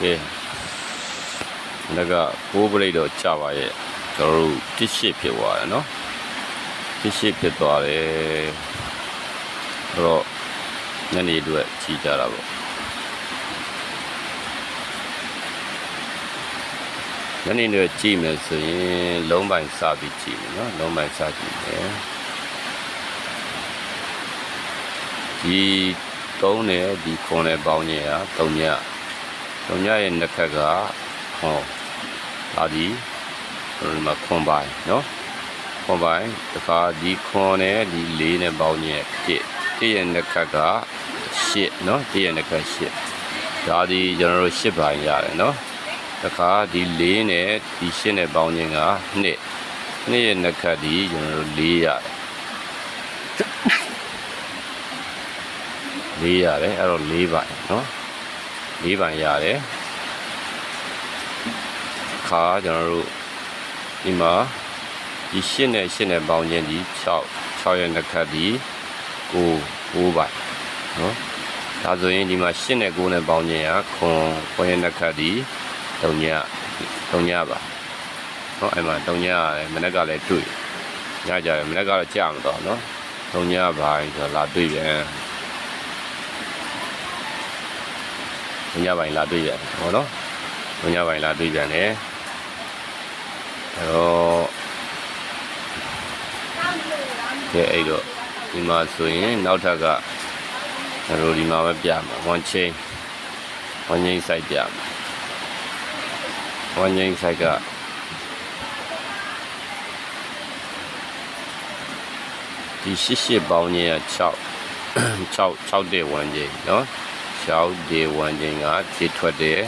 ကဲဒါကပိုးပရိတ်တော့ကြပါရဲ့ကျွန်တော်တို့တစ်ရှစ်ဖြစ်သွားတယ်နော်တစ်ရှစ်ဖြစ်သွားတယ်အဲ့တော့ညနေအတွက်ကြည်ကြတာပေါ့ညနေတွေကြည့်မယ်ဆိုရင်လုံးပိုင်စပြီးကြည့်မယ်နော်လုံးပိုင်စကြည့်မယ်ဒီတုံးနဲ့ဒီခွန်နဲ့ပေါင်းခြင်းဟာတုံည တုံညရဲ့နှစ်ခက်ကဟောဒါဒီဒီမှာခွန်ပိုင်နော်ခွန်ပိုင်တခါဒီခွန်နဲ့ဒီလေးနဲ့ပေါင်းခြင်းဖြစ်တစ်ရဲ့နှစ်ခက်ကရှစ်နော်တစ်ရဲ့နှစ်ခက်ရှစ်ဒါဒီကျွန်တော်တို့ရှစ်ပိုင်ရတယ်နော်တခါဒီလေးနဲ့ဒီရှစ်နဲ့ပေါင်းခြင်းကနှစ်နှစ်ရဲ့နှစ်ခက်ဒီကျွန်တော်တို့လေးရတယ်လေးရတယ်အဲ့တော့လေးပိုင်နော် လေးပိုင်ရတယ်ခါကျွန်တော်တို့ဒီမှာဒီရှစ်နဲ့ရှစ်နဲ့ပေါင်းခြင်းဒီ6 6ရဲ့နှစ်ခက်ဒီ9 9ပိုင်နော်ဒါဆိုရင်ဒီမှာရှစ်နဲ့9နဲ့ပေါင်းခြင်းကခွန်ခွန်ရဲ့နှစ်ခက်ဒီ3ည3ညပါနော်အဲ့မှာ3ညရတယ်မနေ့ကလည်းတွေ့ညကြတယ်မနေ့ကတော့ကြာမတော့နော်3ညပိုင်းဆိုလာတွေ့ပြန် 3ညပိုင်းလာတွေ့ပြန်ဟောနော်3ညပိုင်းလာတွေ့ပြန်တယ်အဲ့တော့ကဲအဲ့တော့ဒီမှာဆိုရင်နောက်ထပ်ကကျွန်တော်ဒီမှာပဲပြမှာ one chain one chain site ပြမှာ one chain site ကဒီရှစ်ရှစ်ပေါင်းခြင်းက6 6 6တဲ့ one chain เนาะ 6တဲ့ one chain ကဒီထွက်တယ်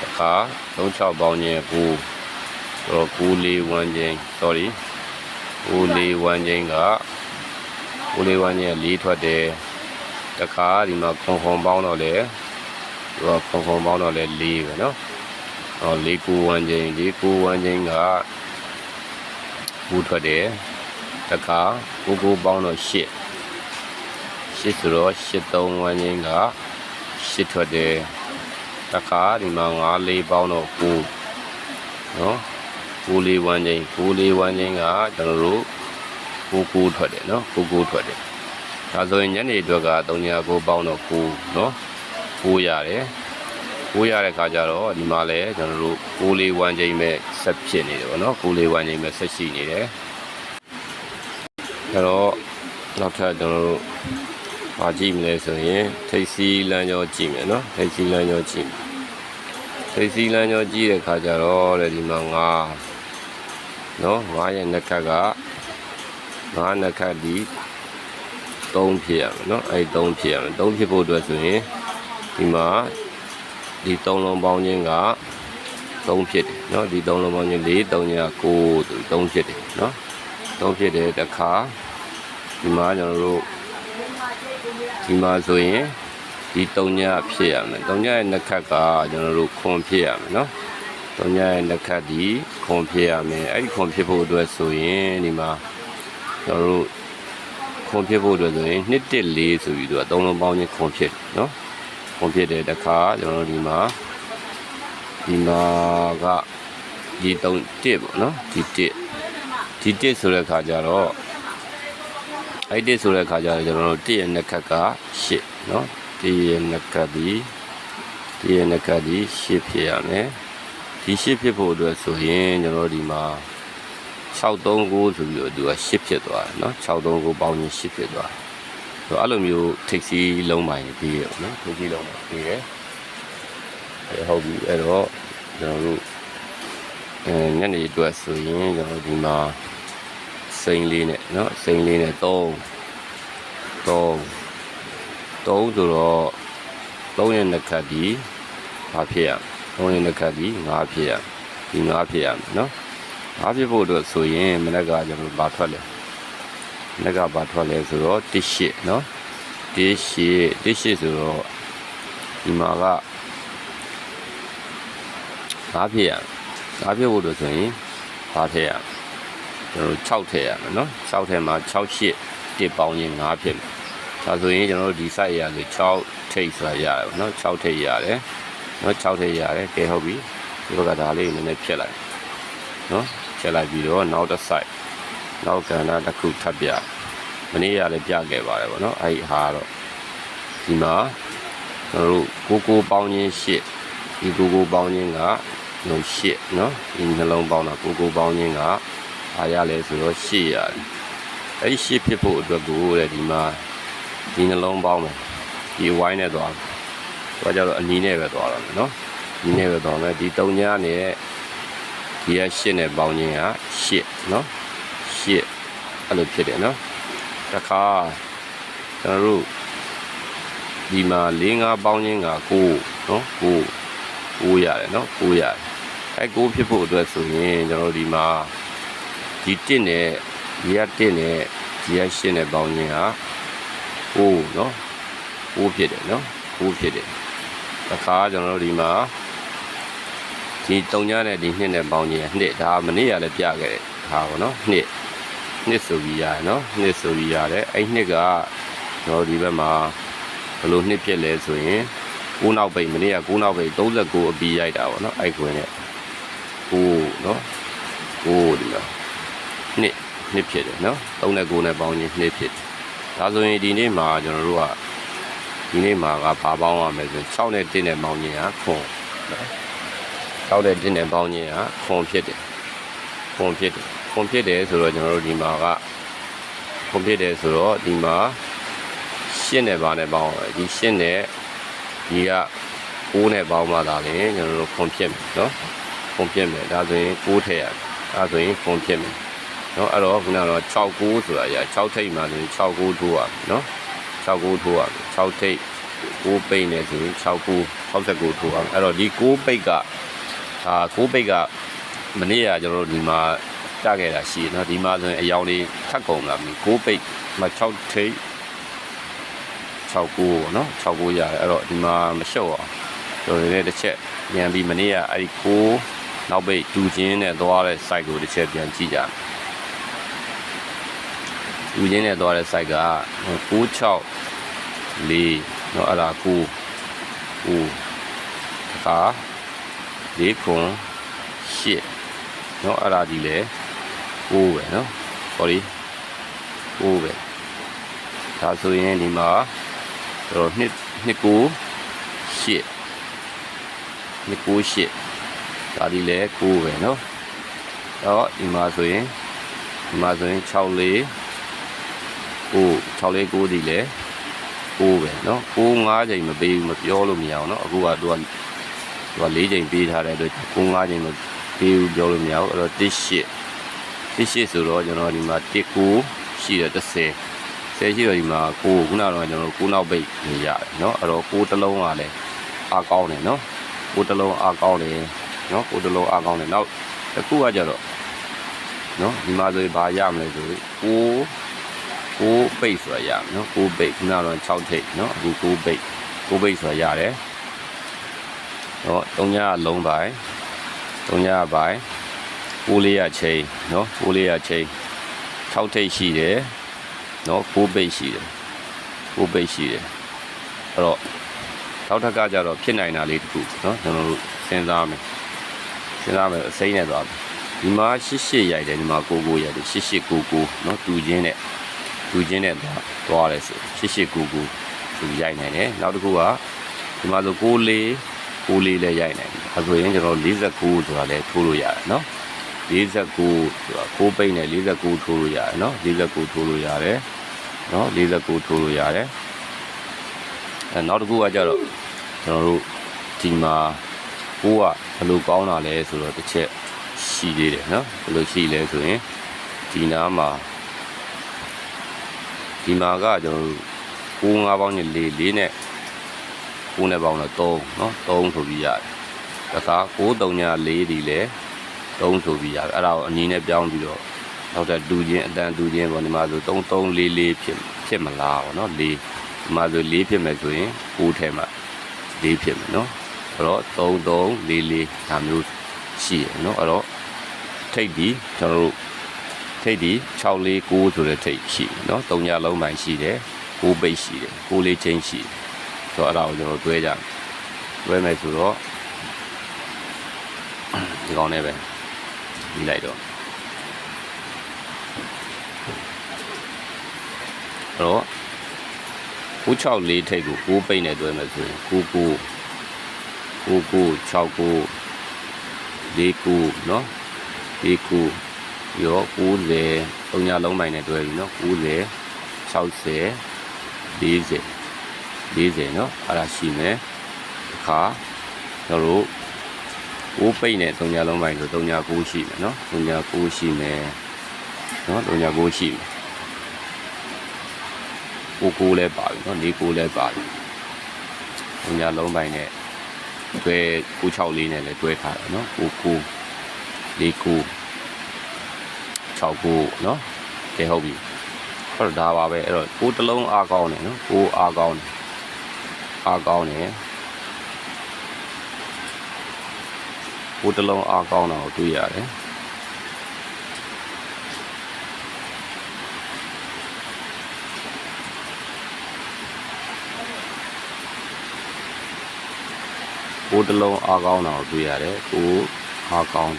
တခါ36ပေါင်းခြင်း9တော့9လေး one chain sorry 9လေး one chain က9လေး one chain က4ထွက်တယ်တခါဒီမှာခွန်ခွန်ပေါင်းတော့လေသူကခွန်ခွန်ပေါင်းတော့လေ4ပဲเนาะဟော4 9 one chain 4 9 one chain က9ထွက်တယ်တခါ9 9ပေါင်းတော့8 8ဆိုတော့8 3 one chain က ရှစ်ထွက်တယ်တခါဒီမှာ9 4ပေါင်းတော့9နော်9 4 1ချင်း9 4 1ချင်းကကျွန်တော်တို့9 9ထွက်တယ်နော်9 9ထွက်တယ်ဒါဆိုရင်ညနေအတွက်က309ပေါင်းတော့9နော်9ရတယ်ကိုးရတဲ့ခါကျတော့ဒီမှာလဲကျွန်တော်တို့ကိုးလေးဝမ်းချိန်မဲ့ဆက်ဖြစ်နေတယ်ဗောနော်ကိုးလေးဝမ်းချိန်မဲ့ဆက်ရှိနေတယ်အဲတော့နောက်ထပ်ကျွန်တော်တို့ ။ဘာကြည့်မလဲဆိုရင်ထိပ်စီးလမ်းကြောကြည့်မယ်နော်။ထိပ်စီးလမ်းကြောကြည့်မယ်။ထိပ်စီးလမ်းကြောကြည့်တဲ့ခါကျတော့လေဒီမှာငါနော်ငါရဲ့နှက်ကကငါနှက်ကဒီ3ဖြစ်ရမယ်နော်အဲ့3ဖြစ်ရမယ်3ဖြစ်ဖို့အတွက်ဆိုရင်ဒီမှာဒီ3လုံးပေါင်းခြင်းက3ဖြစ်တယ်နော်ဒီ3လုံးပေါင်းခြင်း4 3ညာ9ဆို3ဖြစ်တယ်နော်3ဖြစ်တယ်တစ်ခါဒီမှာကျွန်တော်တို့ ဒီမှာဆိုရင်ဒီ3ညဖြစ်ရမယ်3ညရဲ့နှစ်ခက်ကကျွန်တော်တို့ခွန်ဖြစ်ရမယ်เนาะ3ညရဲ့နှစ်ခက်ဒီခွန်ဖြစ်ရမယ်အဲ့ဒီခွန်ဖြစ်ဖို့အတွက်ဆိုရင်ဒီမှာကျွန်တော်တို့ခွန်ဖြစ်ဖို့အတွက်ဆိုရင်1 1 4ဆိုပြီးတော့3လုံးပေါင်းခြင်းခွန်ဖြစ်တယ်เนาะခွန်ဖြစ်တဲ့တခါကျွန်တော်တို့ဒီမှာဒီမှာကဒီ3 1ပေါ့နော်ဒီ1ဒီ1ဆိုတဲ့ခါကျတော့ အဲ့တစ်ဆိုတဲ့အခါကျတော့ကျွန်တော်တို့တစ်ရဲ့နှစ်ခတ်က8နော်တစ်ရဲ့နှစ်ခတ်ဒီတစ်ရဲ့နှစ်ခတ်ဒီ8ဖြစ်ရမယ်ဒီ8ဖြစ်ဖို့အတွက်ဆိုရင်ကျွန်တော်ဒီမှာ639ဆိုပြီးတော့သူက8ဖြစ်သွားတယ်နော်639ပေါင်းရင်8ဖြစ်သွားတယ်ဆိုတော့အဲ့လိုမျိုးထိပ်စီးလုံးပိုင်းပြီးရအောင်နော်ထိပ်စီးလုံးပိုင်းပြီးရအဲဟုတ်ပြီအဲ့တော့ကျွန်တော်တို့အဲညနေအတွက်ဆိုရင်ကျွန်တော်ဒီမှာစိမ့်လေးနဲ့နော်စိမ့်လေးနဲ့3 3 3ဆိုတော့3ရဲ့နှစ်ခတ်ဒီဘာဖြစ်ရ3ရဲ့နှစ်ခတ်ဒီ5ဖြစ်ရဒီ5ဖြစ်ရမယ်နော်5ဖြစ်ဖို့အတွက်ဆိုရင်မနေ့ကကျွန်တော်ဘာထွက်လဲမနေ့ကဘာထွက်လဲဆိုတော့18နော်18 18ဆိုတော့ဒီမှာက5ဖြစ်ရ5ဖြစ်ဖို့အတွက်ဆိုရင်ဘာဖြစ်ရ ကျွန်တော်တို့6ထည့်ရမယ်နော်6ထည့်မှာ6ရှစ်1ပေါင်းရင်9ဖြစ်မယ်ဒါဆိုရင်ကျွန်တော်တို့ဒီ site ရဆို6ထိပ်ဆိုတာရတယ်ပေါ့နော်6ထိပ်ရတယ်နော်6ထိပ်ရတယ်ကဲဟုတ်ပြီဒီဘက်ကဒါလေးနည်းနည်းဖြည့်လိုက်နော်ဖြည့်လိုက်ပြီးတော့နောက်တစ် site နောက်ကဏ္ဍတစ်ခုထပ်ပြမနေ့ရလည်းပြခဲ့ပါတယ်ပေါ့နော်အဲ့ဒီဟာတော့ဒီမှာကျွန်တော်တို့ကိုကိုပေါင်းခြင်းရှစ်ဒီကိုကိုပေါင်းခြင်းကလုံးရှစ်နော်ဒီနှလုံးပေါင်းတာကိုကိုပေါင်းခြင်းက အားရလဲဆိုတော့ရှစ်ရတယ်အဲ့ဒီရှစ်ဖြစ်ဖို့အတွက်ကိုတဲ့ဒီမှာဒီနှလုံးပေါင်းမယ်ဒီဝိုင်းနဲ့သွားမယ်သွားကြတော့အနီးနဲ့ပဲသွားတော့မယ်နော်ဒီနဲ့ပဲသွားမယ်ဒီတုံညာနဲ့ဒီကရှစ်နဲ့ပေါင်းခြင်းကရှစ်နော်ရှစ်အဲ့လိုဖြစ်တယ်နော်တခါကျွန်တော်တို့ဒီမှာ၄၅ပေါင်းခြင်းက9နော်9 9ရတယ်နော်9ရတယ်အဲ9ဖြစ်ဖို့အတွက်ဆိုရင်ကျွန်တော်တို့ဒီမှာ ဒီ1နဲ့ဒီက1နဲ့ဒီက8နဲ့ပေါင်းခြင်းက9နော်9ဖြစ်တယ်နော်9ဖြစ်တယ်တခါကျွန်တော်တို့ဒီမှာဒီ3ညနဲ့ဒီ2နဲ့ပေါင်းခြင်းက2ဒါမနေ့ကလည်းပြခဲ့တယ်ဟာပေါ့နော်2နှစ်ဆိုပြီးရတယ်နော်နှစ်ဆိုပြီးရတယ်အဲ့နှစ်ကကျွန်တော်ဒီဘက်မှာဘယ်လိုနှစ်ဖြစ်လဲဆိုရင်9နောက်ပိတ်မနေ့က9နောက်ပိတ်39အပြီးရိုက်တာပေါ့နော်အဲ့ခွင်းနဲ့9နော်9ဒီလား နှစ်နှစ်ဖြစ်တယ်နော်3နဲ့9နဲ့ပေါင်းရင်နှစ်ဖြစ်တယ်ဒါဆိုရင်ဒီနေ့မှာကျွန်တော်တို့ကဒီနေ့မှာကဘာပေါင်းရမလဲဆိုရင်6နဲ့1နဲ့ပေါင်းရင်ကခွန်နော်6နဲ့1နဲ့ပေါင်းရင်ကခွန်ဖြစ်တယ်ခွန်ဖြစ်တယ်ခွန်ဖြစ်တယ်ဆိုတော့ကျွန်တော်တို့ဒီမှာကခွန်ဖြစ်တယ်ဆိုတော့ဒီမှာရှင်းနဲ့ပါနဲ့ပေါင်းရတယ်ဒီရှင်းနဲ့ဒီက6နဲ့ပေါင်းမှသာလေကျွန်တော်တို့ခွန်ဖြစ်မယ်နော်ခွန်ဖြစ်မယ်ဒါဆိုရင်6ထည့်ရတယ်ဒါဆိုရင်ခွန်ဖြစ်မယ် နော်အဲ့တော့ခုနကတော့6 9ဆိုတာရ6ထိပ်မှာဆိုရင်6 9ထိုးရမယ်နော်6 9ထိုးရမယ်6ထိပ်6ပိတ်နေဆိုရင်6 9 69ထိုးရမယ်အဲ့တော့ဒီ6ပိတ်ကအာ6ပိတ်ကမနေ့ကကျွန်တော်တို့ဒီမှာကြခဲ့တာရှိတယ်နော်ဒီမှာဆိုရင်အယောင်လေးထပ်ကုန်လာပြီ6ပိတ်မှာ6ထိပ်69ပေါ့နော်69ရတယ်အဲ့တော့ဒီမှာမလျှော့အောင်ကျွန်တော်လည်းတစ်ချက်ပြန်ပြီးမနေ့ကအဲ့ဒီ6နောက်ပိတ်တူချင်းနဲ့သွားတဲ့ site ကိုတစ်ချက်ပြန်ကြည့်ကြ မယ်တူချင်းနဲ့သွားတဲ့ site က96 4เนาะအဲ့ဒါ9 9အခါ4ခွန်8เนาะအဲ့ဒါဒီလေ9ပဲเนาะ sorry 9ပဲဒါဆိုရင်ဒီမှာတော့နှစ်နှစ်9 8နှစ်9 8ဒါဒီလေ9ပဲเนาะတော့ဒီမှာဆိုရင်ဒီမှာဆိုရင်6 4 9 6 4 9ဒီလေ6ပဲเนาะ6 5ချိန်မပေးဘူးမပြောလို့မရအောင်เนาะအခုကသူကသူက4ချိန်ပေးထားတဲ့အတွက်6 5ချိန်မပေးဘူးပြောလို့မရဘူးအဲ့တော့1 8 1 8ဆိုတော့ကျွန်တော်ဒီမှာ1 9ရှိတယ်30 10ရှိတော့ဒီမှာ9ခုနကတော့ကျွန်တော်9နောက်ပိတ်နေရတယ်เนาะအဲ့တော့9တစ်လုံးကလည်းအားကောင်းတယ်เนาะ9တစ်လုံးအားကောင်းတယ်เนาะ9တစ်လုံးအားကောင်းတယ်နောက်တစ်ခုကကြတော့เนาะဒီမှာဆိုရင်ဘာရမလဲဆိုရင်9 6ပိတ်ဆိုတာရမယ်နော်6ပိတ်ခုနကတော့6ထိပ်နော်အခု6ပိတ်6ပိတ်ဆိုတာရတယ်နော်3ညလုံးပိုင်း3ညပိုင်း6လေးရချိန်နော်6လေးရချိန်6ထိပ်ရှိတယ်နော်6ပိတ်ရှိတယ်6ပိတ်ရှိတယ်အဲ့တော့နောက်ထပ်ကကြတော့ဖြစ်နိုင်တာလေးတစ်ခုနော်ကျွန်တော်တို့စဉ်းစားမယ်စဉ်းစားမယ်အစိမ့်နဲ့သွားမယ်ဒီမှာ88ရိုက်တယ်ဒီမှာ99ရိုက်တယ်8899နော်တူချင်းနဲ့ လူချင်းနဲ့သွားသွားတယ်ဆို8899သူရိုက်နိုင်တယ်နောက်တစ်ခုကဒီမှာဆို64 64လည်းရိုက်နိုင်တယ်အဲဆိုရင်ကျွန်တော်49ဆိုတာလည်းထိုးလို့ရတယ်နော်49ဆိုတာ6ပိတ်နဲ့49ထိုးလို့ရတယ်နော်49ထိုးလို့ရတယ်နော်49ထိုးလို့ရတယ်အဲနောက်တစ်ခုကကြတော့ကျွန်တော်တို့ဒီမှာကိုကဘယ်လိုကောင်းတာလဲဆိုတော့တစ်ချက်ရှိသေးတယ်နော်ဘယ်လိုရှိလဲဆိုရင်ဒီနားမှာ ဒီမှာကကျွန်တော်တို့9 5ပေါင်းနဲ့4 4နဲ့9နဲ့ပေါင်းတော့3เนาะ3ဆိုပြီးရတယ်။ဒါက9 3ညာ4ဒီလေ3ဆိုပြီးရတယ်။အဲ့ဒါကိုအနည်းနဲ့ပြောင်းပြီးတော့နောက်တဲ့တူချင်းအတန်တူချင်းပေါ့ဒီမှာဆို3 3 4 4ဖြစ်ဖြစ်မလားပေါ့နော်4ဒီမှာဆို4ဖြစ်မယ်ဆိုရင်9ထဲမှာ4ဖြစ်မယ်နော်။အဲ့တော့3 3 4 4ဒါမျိုးရှိရနော်။အဲ့တော့ထိတ်ဒီကျွန်တော်တို့ ထိတ်ဒီ649ဆိုတဲ့ထိတ်ရှိတယ်เนาะ၃ညလုံးပိုင်းရှိတယ်6ပိတ်ရှိတယ်6လေးချင်းရှိတယ်ဆိုတော့အဲ့ဒါကိုကျွန်တော်တွဲကြမယ်တွဲမယ်ဆိုတော့ ဒီကောင်နဲ့ပဲပြီးလိုက်တော့အဲ့တော့964ထိတ်ကို6ပိတ်နဲ့တွဲမယ်ဆိုရင်99 99 69 49เนาะ49 ရော90 3ညလုံးပိုင်းနဲ့တွဲပြီเนาะ90 60 40 40เนาะအဲ့ဒါရှိမယ်အခါကျွန်တော်တို့6ပိတ်နဲ့3ညလုံးပိုင်းဆို3ည9ရှိမယ်เนาะ3ည9ရှိမယ်เนาะ3ည9ရှိမယ်ကိုကိုလည်းပါပြီเนาะ၄ကိုလည်းပါပြီ3ညလုံးပိုင်းနဲ့တွဲ96လေးနဲ့လည်းတွဲထားတယ်เนาะကိုကို၄ကို 6ကိုเนาะကဲဟုတ်ပြီအဲ့တော့ဒါပါပဲအဲ့တော့ကိုတစ်လုံးအားကောင်းတယ်เนาะကိုအားကောင်းတယ်အားကောင်းတယ်ကိုတစ်လုံးအားကောင်းတာကိုတွေ့ရတယ်ကိုတစ်လုံးအားကောင်းတာကိုတွေ့ရတယ်ကိုအားကောင်း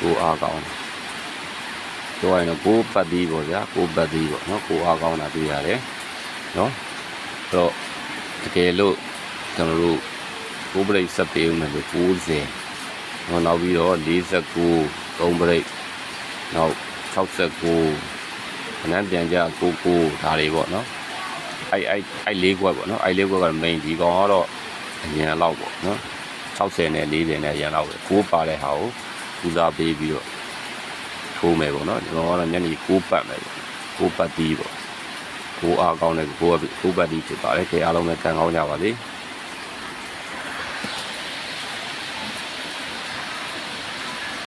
ကိုအားကောင်း ပြောရရင်တော့ကိုပတ်သီးပေါ့ဗျာကိုပတ်သီးပေါ့နော်ကိုအားကောင်းတာတွေ့ရတယ်နော်အဲ့တော့တကယ်လို့ကျွန်တော်တို့ကိုပရိတ်ဆက်ပေးဦးမယ်ဆို90နော်နောက်ပြီးတော့49 3ပရိတ်နောက်69ခဏပြန်ကြ99ဒါတွေပေါ့နော်အဲ့အဲ့အဲ့လေးခွက်ပေါ့နော်အဲ့လေးခွက်က main ဒီကောင်ကတော့အရင်လောက်ပေါ့နော်60နဲ့40နဲ့အရင်လောက်ပဲကိုးပါတဲ့ဟာကိုဦးစားပေးပြီးတော့ ထိုးမယ်ပေါ့နော်ဒီကောင်ကတော့ညနေ6ပတ်မယ်ပေါ့6ပတ်တီးပေါ့ကိုးအားကောင်းတဲ့ကိုးကကိုးပတ်တီးဖြစ်ပါတယ်ကြဲအားလုံးပဲကံကောင်းကြပါစေ။